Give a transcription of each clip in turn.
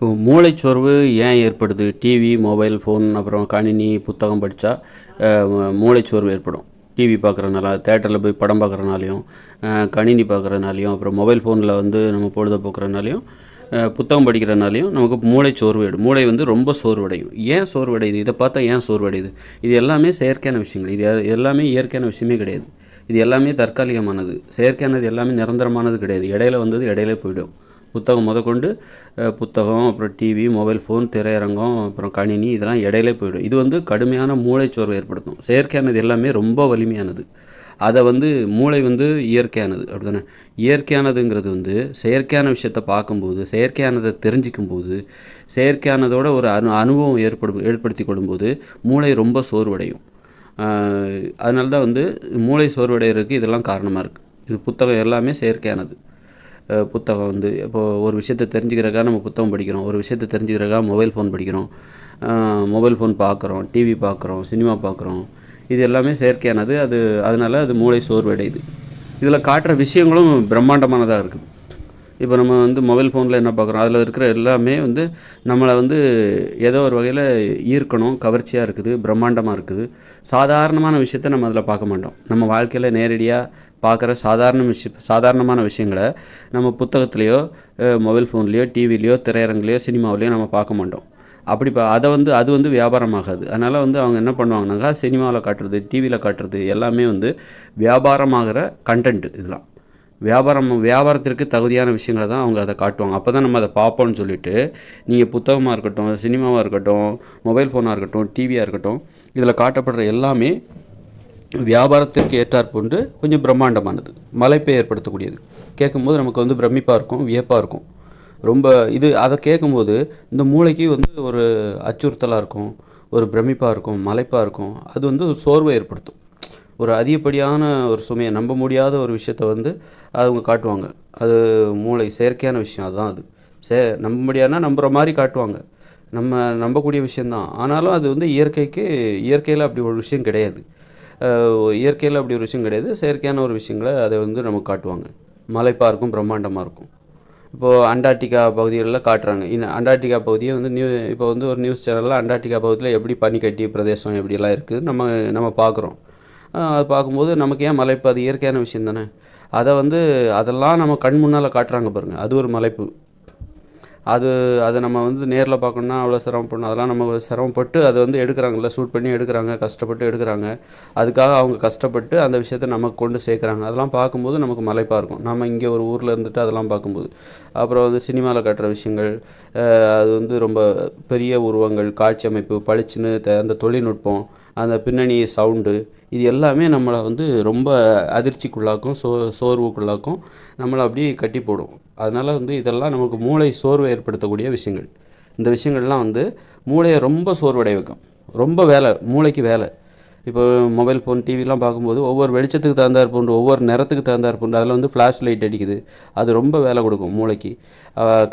இப்போ மூளைச்சோர்வு ஏன் ஏற்படுது? டிவி மொபைல் ஃபோன் அப்புறம் கணினி புத்தகம் படித்தா மூளைச்சோர்வு ஏற்படும். டிவி பார்க்குறதுனால தேட்டரில் போய் படம் பார்க்குறனாலையும் கணினி பார்க்குறதுனாலையும் அப்புறம் மொபைல் ஃபோனில் வந்து நம்ம பொழுதுபோக்குறதுனாலையும் புத்தகம் படிக்கிறதுனாலையும் நமக்கு மூளை சோர்வு மூளை வந்து ரொம்ப சோர்வடையும். ஏன் சோர்வடையுது? இதை பார்த்தா ஏன் சோர்வடையுது? இது எல்லாமே செயற்கையான விஷயங்கள். இது எல்லாமே இயற்கையான விஷயமே கிடையாது. இது எல்லாமே தற்காலிகமானது. செயற்கையானது எல்லாமே நிரந்தரமானது கிடையாது. இடையில வந்தது இடையில போயிடும். புத்தகம் முதற்கொண்டு புத்தகம் அப்புறம் டிவி மொபைல் ஃபோன் திரையரங்கம் அப்புறம் கணினி இதெல்லாம் இடையிலே போயிடும். இது வந்து கடுமையான மூளைச்சோர்வை ஏற்படுத்தும். செயற்கையானது எல்லாமே ரொம்ப வலிமையானது. அதை வந்து மூளை வந்து இயற்கையானது. அப்படிதானே இயற்கையானதுங்கிறது வந்து செயற்கையான விஷயத்தை பார்க்கும்போது செயற்கையானதை தெரிஞ்சிக்கும் போது செயற்கையானதோட ஒரு அனு அனுபவம் ஏற்படும் ஏற்படுத்தி கொள்ளும்போது மூளை ரொம்ப சோர்வடையும். அதனால தான் வந்து மூளை சோர்வடைகிறதுக்கு இதெல்லாம் காரணமாக இருக்குது இது புத்தகம் எல்லாமே செயற்கையானது. புத்தகம் வந்து இப்போது ஒரு விஷயத்தை தெரிஞ்சுக்கிறக்காக நம்ம புத்தகம் படிக்கிறோம் ஒரு விஷயத்தை தெரிஞ்சுக்கிறக்காக மொபைல் ஃபோன் படிக்கிறோம் மொபைல் ஃபோன் பார்க்குறோம் டிவி பார்க்குறோம் சினிமா பார்க்குறோம் இது எல்லாமே செயற்கையானது அது அதனால் அது மூளை சோர்வடையுது. இதில் காட்டுற விஷயங்களும் பிரம்மாண்டமானதாக இருக்குது. இப்போ நம்ம வந்து மொபைல் ஃபோனில் என்ன பார்க்குறோம் அதில் இருக்கிற எல்லாமே வந்து நம்மளை வந்து ஏதோ ஒரு வகையில் ஈர்க்கணும் கவர்ச்சியாக இருக்குது பிரம்மாண்டமாக இருக்குது. சாதாரணமான விஷயத்த நம்ம அதில் பார்க்க மாட்டோம். நம்ம வாழ்க்கையில் நேரடியாக பார்க்குற சாதாரண விஷயம் சாதாரணமான விஷயங்களை நம்ம புத்தகத்துலேயோ மொபைல் ஃபோன்லேயோ டிவிலேயோ திரையரங்குலையோ சினிமாவிலையோ நம்ம பார்க்க மாட்டோம். அப்படி பா அதை வந்து அது வந்து வியாபாரமாகாது. அதனால் வந்து அவங்க என்ன பண்ணுவாங்கனாக்கா சினிமாவில் காட்டுறது டிவியில் காட்டுறது எல்லாமே வந்து வியாபாரமாகிற கண்டென்ட் இதெல்லாம் வியாபாரம் வியாபாரத்திற்கு தகுதியான விஷயங்களை தான் அவங்க அதை காட்டுவாங்க. அப்போ தான் நம்ம அதை பார்ப்போம்னு சொல்லிட்டு நீங்கள் புத்தகமாக இருக்கட்டும் சினிமாவாக இருக்கட்டும் மொபைல் ஃபோனாக இருக்கட்டும் டிவியாக இருக்கட்டும் இதில் காட்டப்படுற எல்லாமே வியாபாரத்திற்கு ஏற்றாற்போன்று கொஞ்சம் பிரம்மாண்டமானது. மலைப்பை ஏற்படுத்தக்கூடியது. கேட்கும்போது நமக்கு வந்து பிரமிப்பாக இருக்கும் வியப்பாக இருக்கும். ரொம்ப இது அதை கேட்கும்போது இந்த மூளைக்கு வந்து ஒரு அச்சுறுத்தலாக இருக்கும் ஒரு பிரமிப்பாக இருக்கும் மலைப்பாக இருக்கும். அது வந்து ஒரு சோர்வை ஏற்படுத்தும். ஒரு அதிகப்படியான ஒரு சுமையை நம்ப முடியாத ஒரு விஷயத்த வந்து அவங்க காட்டுவாங்க. அது மூளை செயற்கையான விஷயம் அதுதான் அது. சே நம்ப முடியாதுன்னா நம்புகிற மாதிரி காட்டுவாங்க. நம்ம நம்பக்கூடிய விஷயந்தான் ஆனாலும் அது வந்து இயற்கைக்கு இயற்கையில் அப்படி ஒரு விஷயம் கிடையாது. இயற்கையில் அப்படி ஒரு விஷயம் கிடையாது. செயற்கையான ஒரு விஷயங்களை அதை வந்து நமக்கு காட்டுவாங்க. மலைப்பாக இருக்கும் பிரம்மாண்டமாக இருக்கும். இப்போது அண்டார்டிகா பகுதிகளில் காட்டுறாங்க. இன்னும் அண்டார்டிகா பகுதியை வந்து நியூ இப்போ வந்து ஒரு நியூஸ் சேனலில் அண்டார்டிகா பகுதியில் எப்படி பனிக்கட்டி பிரதேசம் எப்படியெல்லாம் இருக்குது நம்ம நம்ம பார்க்குறோம். அது பார்க்கும்போது நமக்கு ஏன் மலைப்பு? அது இயற்கையான விஷயம் தானே. அதை வந்து அதெல்லாம் நம்ம கண் முன்னால் காட்டுறாங்க பாருங்கள் அது ஒரு மலைப்பு. அது அதை நம்ம வந்து நேரில் பார்க்கணுன்னா அவ்வளோ சிரமப்படணும். அதெல்லாம் நம்ம சிரமப்பட்டு அதை வந்து எடுக்கிறாங்கல்ல ஷூட் பண்ணி எடுக்கிறாங்க கஷ்டப்பட்டு எடுக்கிறாங்க. அதுக்காக அவங்க கஷ்டப்பட்டு அந்த விஷயத்தை நமக்கு கொண்டு சேர்க்குறாங்க. அதெல்லாம் பார்க்கும்போது நமக்கு மலைப்பாக இருக்கும். நம்ம இங்கே ஒரு ஊரில் இருந்துட்டு அதெல்லாம் பார்க்கும்போது. அப்புறம் வந்து சினிமாவில் காட்டுற விஷயங்கள் அது வந்து ரொம்ப பெரிய உருவங்கள் காட்சி அமைப்பு பளிச்சுன்னு த- அந்த தொழில்நுட்பம் அந்த பின்னணி சவுண்டு இது எல்லாமே நம்மளை வந்து ரொம்ப அதிர்ச்சிக்குள்ளாக்கும் சோ சோர்வுக்குள்ளாக்கும் நம்மளை அப்படியே கட்டி போடும். அதனால் வந்து இதெல்லாம் நமக்கு மூளை சோர்வை ஏற்படுத்தக்கூடிய விஷயங்கள். இந்த விஷயங்கள்லாம் வந்து மூளையை ரொம்ப சோர்வடைய வைக்கும். ரொம்ப வேலை மூளைக்கு வேலை. இப்போ மொபைல் ஃபோன் டிவிலாம் பார்க்கும்போது ஒவ்வொரு வெளிச்சத்துக்கு தகுந்தாற் போன்று ஒவ்வொரு நேரத்துக்கு தகுந்தாற் போன்று அதில் வந்து ஃப்ளாஷ் லைட் அடிக்குது. அது ரொம்ப வேலை கொடுக்கும் மூளைக்கு.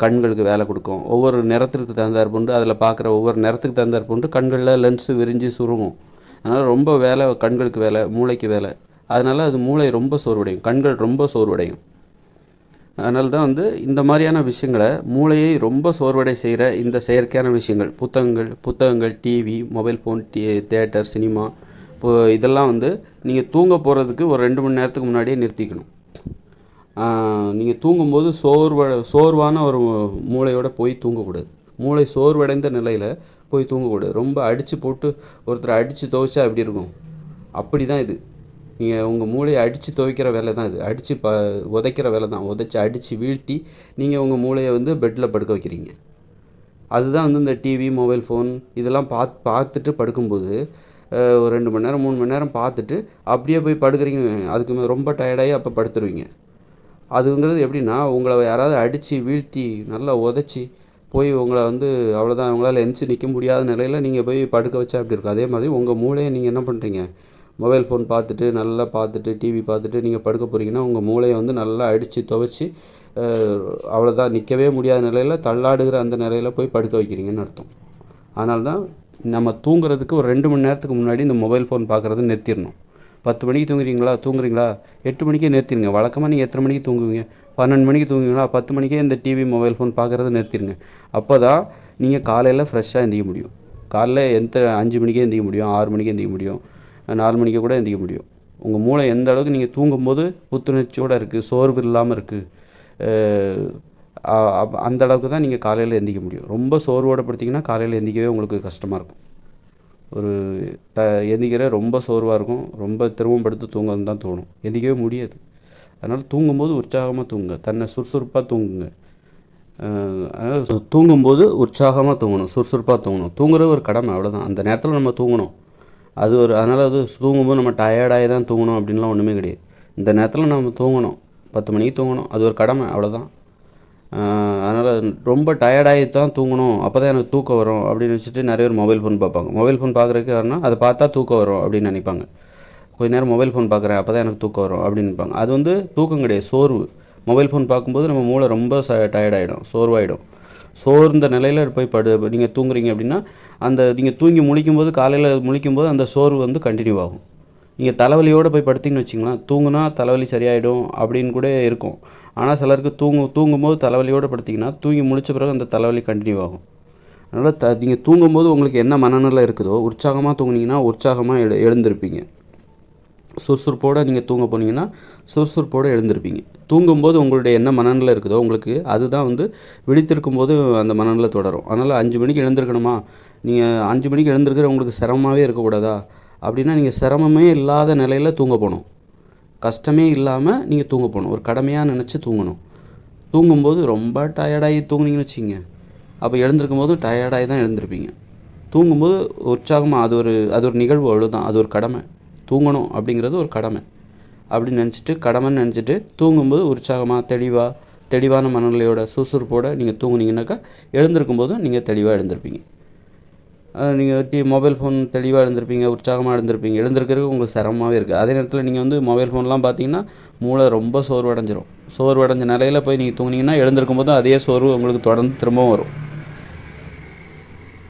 கண்களுக்கு வேலை கொடுக்கும். ஒவ்வொரு நிறத்திற்கு தகுந்தாற் போன்று அதில் பார்க்குற ஒவ்வொரு நிறத்துக்கு தகுந்தாற் போன்று கண்களில் லென்ஸு விரிஞ்சு சுருங்கும். அதனால் ரொம்ப வேலை கண்களுக்கு வேலை மூளைக்கு வேலை. அதனால் அது மூளை ரொம்ப சோர்வடையும். கண்கள் ரொம்ப சோர்வடையும். அதனால தான் வந்து இந்த மாதிரியான விஷயங்களை மூளையை ரொம்ப சோர்வடை செய்கிற இந்த செயற்கையான விஷயங்கள் புத்தகங்கள் புத்தகங்கள் TV mobile phone theatre cinema இப்போ இதெல்லாம் வந்து நீங்கள் தூங்க போகிறதுக்கு ஒரு ரெண்டு மணி நேரத்துக்கு முன்னாடியே நிறுத்திக்கணும். நீங்கள் தூங்கும்போது சோர்வ சோர்வான ஒரு மூளையோட போய் தூங்கக்கூடாது. மூளை சோர்வடைந்த நிலையில் போய் தூங்கக்கூடாது. ரொம்ப அடித்து போட்டு ஒருத்தர் அடித்து துவைச்சா எப்படி இருக்கும்? அப்படி தான் இது. நீங்கள் உங்கள் மூளையை அடித்து துவைக்கிற வேலை தான் இது. அடித்து ப உதைக்கிற வேலை தான் உதைச்சி அடித்து வீழ்த்தி நீங்கள் உங்கள் மூளையை வந்து பெட்டில் படுக்க வைக்கிறீங்க. அதுதான் வந்து இந்த டிவி மொபைல் ஃபோன் இதெல்லாம் பார்த்து பார்த்துட்டு படுக்கும்போது ஒரு ரெண்டு மணி நேரம் மூணு மணி நேரம் பார்த்துட்டு அப்படியே போய் படுக்கிறீங்க. அதுக்கு ரொம்ப டயர்டாகி அப்போ படுத்துருவீங்க. அதுங்கிறது எப்படின்னா உங்களை யாராவது அடித்து வீழ்த்தி நல்லா உதச்சி போய் உங்களை வந்து அவ்வளோதான் உங்களால் எந்திச்சு நிற்க முடியாத நிலையில் நீங்கள் போய் படுக்க வச்சா அப்படி இருக்கும்? அதே மாதிரி உங்கள் மூளையை நீங்கள் என்ன பண்ணுறீங்க மொபைல் ஃபோன் பார்த்துட்டு நல்லா பார்த்துட்டு டிவி பார்த்துட்டு நீங்கள் படுக்க போகிறீங்கன்னா உங்கள் மூளையை வந்து நல்லா அடித்து துவைச்சி அவ்வளோதான் நிற்கவே முடியாத நிலையில் தள்ளாடுகிற அந்த நிலையில் போய் படுக்க வைக்கிறீங்கன்னு அர்த்தம். அதனால தான் நம்ம தூங்குறதுக்கு ஒரு ரெண்டு மணி நேரத்துக்கு முன்னாடி இந்த மொபைல் ஃபோன் பார்க்குறது நிறுத்திடணும். பத்து மணிக்கு தூங்குறீங்களா? தூங்குறீங்களா? எட்டு மணிக்கே நிறுத்திடுங்க. வழக்கமாக நீங்கள் எத்தனை மணிக்கு தூங்குவீங்க? பன்னெண்டு மணிக்கு தூங்குவீங்களா பத்து மணிக்கே இந்த டிவி மொபைல் ஃபோன் பார்க்குறத நிறுத்திடுங்க. அப்போ தான் நீங்கள் காலையில் ஃப்ரெஷ்ஷாக எந்திக்க முடியும். காலைல எந்த அஞ்சு மணிக்கே எந்திரிக்க முடியும் ஆறு மணிக்கே எந்திக்க முடியும் நாலு மணிக்கே கூட எந்திக்க முடியும். உங்கள் மூளை எந்த அளவுக்கு நீங்கள் தூங்கும்போது புத்துணர்ச்சியோடு இருக்குது சோர்வு இல்லாமல் இருக்குது அந்த அளவுக்கு தான் நீங்கள் காலையில் எந்திக்க முடியும். ரொம்ப சோர்வோடு படுத்திங்கன்னா காலையில் எந்திக்கவே உங்களுக்கு கஷ்டமாக இருக்கும். ஒரு த எந்திக்கிற ரொம்ப சோர்வாக இருக்கும். ரொம்ப திரும்பவும் படுத்து தூங்கன்னு தான் தோணும். எந்திக்கவே முடியாது. அதனால் தூங்கும்போது உற்சாகமாக தூங்குங்க. தன்னை சுறுசுறுப்பாக தூங்குங்க. அதனால் தூங்கும்போது உற்சாகமாக தூங்கணும். சுறுசுறுப்பாக தூங்கணும். தூங்குறது ஒரு கடமை அவ்வளோதான் அந்த நேரத்தில் நம்ம தூங்கணும். அது ஒரு அதனால் அது தூங்கும்போது நம்ம டயர்டாகி தான் தூங்கணும் அப்படின்லாம் ஒன்றுமே கிடையாது. இந்த நேரத்தில் நம்ம தூங்கணும். பத்து மணிக்கு தூங்கணும். அது ஒரு கடமை அவ்வளோதான் அதனால் ரொம்ப டயர்டாகி தான் தூங்கணும். அப்போ தான் எனக்கு தூக்கம் வரும் அப்படின்னு நினச்சிட்டு நிறைய பேர் மொபைல் ஃபோன் பார்ப்பாங்க. மொபைல் ஃபோன் பார்க்குறதுக்கு காரணம் அதை பார்த்தா தூக்கம் வரும் அப்படின்னு நினைப்பாங்க. கொஞ்ச நேரம் மொபைல் ஃபோன் பார்க்குறேன் அப்போ தான் எனக்கு தூக்கம் வரும் அப்படின்னு அது வந்து தூக்கம் கிடையாது சோர்வு. மொபைல் ஃபோன் பார்க்கும்போது நம்ம மூளை ரொம்ப ச டயர்டாயிடும் சோர்வாயிடும். சோர்ந்த நிலையில் போய் படு நீங்கள் தூங்குறீங்க அப்படின்னா அந்த நீங்கள் தூங்கி முழிக்கும்போது காலையில் முழிக்கும்போது அந்த சோர்வு வந்து கண்டினியூ ஆகும். நீங்கள் தலைவலியோடு போய் படுத்தீங்கன்னு வச்சிங்களேன் தூங்குனா தலைவலி சரியாயிடும் அப்படின்னு கூட இருக்கும். ஆனால் சிலருக்கு தூங்கு தூங்கும்போது தலைவலியோடு படுத்திங்கன்னா தூங்கி முழிச்ச பிறகு அந்த தலைவலி கண்டினியூ ஆகும். அதனால் த நீங்கள் தூங்கும்போது உங்களுக்கு என்ன மனநிலை இருக்குதோ உற்சாகமாக தூங்குனீங்கன்னா உற்சாகமாக எழு எழுந்திருப்பீங்க. சுறுசுறுப்போடு நீங்கள் தூங்க போனீங்கன்னா சுறுசுறுப்போடு எழுந்திருப்பீங்க. தூங்கும்போது உங்களுடைய என்ன மனநிலை இருக்குதோ உங்களுக்கு அதுதான் வந்து விழித்திருக்கும் போது அந்த மனநிலை தொடரும். அதனால் அஞ்சு மணிக்கு எழுந்திருக்கணுமா? நீங்கள் அஞ்சு மணிக்கு எழுந்திருக்கிற உங்களுக்கு சிரமமாகவே இருக்கக்கூடாதா? அப்படின்னா நீங்கள் சிரமமே இல்லாத நிலையில் தூங்க போகணும். கஷ்டமே இல்லாமல் நீங்கள் தூங்க போகணும். ஒரு கடமையாக நினச்சி தூங்கணும். தூங்கும்போது ரொம்ப டயர்டாகி தூங்குனீங்கன்னு வச்சுங்க அப்போ எழுந்திருக்கும் போது டயர்டாகி தான் எழுந்திருப்பீங்க. தூங்கும்போது உற்சாகமாக அது ஒரு அது ஒரு நிகழ்வு அவ்வளோதான் அது ஒரு கடமை. தூங்கணும் அப்படிங்கிறது ஒரு கடமை. அப்படின்னு நினச்சிட்டு கடமைன்னு நினச்சிட்டு தூங்கும்போது உற்சாகமாக தெளிவாக தெளிவான மனநிலையோட சுறுசுறுப்போடு நீங்கள் தூங்குனீங்கன்னாக்கா எழுந்திருக்கும் போதும் நீங்கள் தெளிவாக எழுந்திருப்பீங்க நீங்கள் டி மொபைல் ஃபோன் தெளிவாக எழுந்திருப்பீங்க உற்சாகமாக எழுந்திருப்பீங்க. எழுந்திருக்கிறதுக்கு உங்களுக்கு சிரமமாகவே இருக்குது அதே நேரத்தில் நீங்கள் வந்து மொபைல் ஃபோன்லாம் பார்த்தீங்கன்னா மூளை ரொம்ப சோர்வடைஞ்சிரும். சோர்வடைஞ்ச நிலையில் போய் நீங்கள் தூங்குனீங்கன்னா எழுந்திருக்கும் போதும் அதே சோர்வு உங்களுக்கு தொடர்ந்து திரும்பவும் வரும்.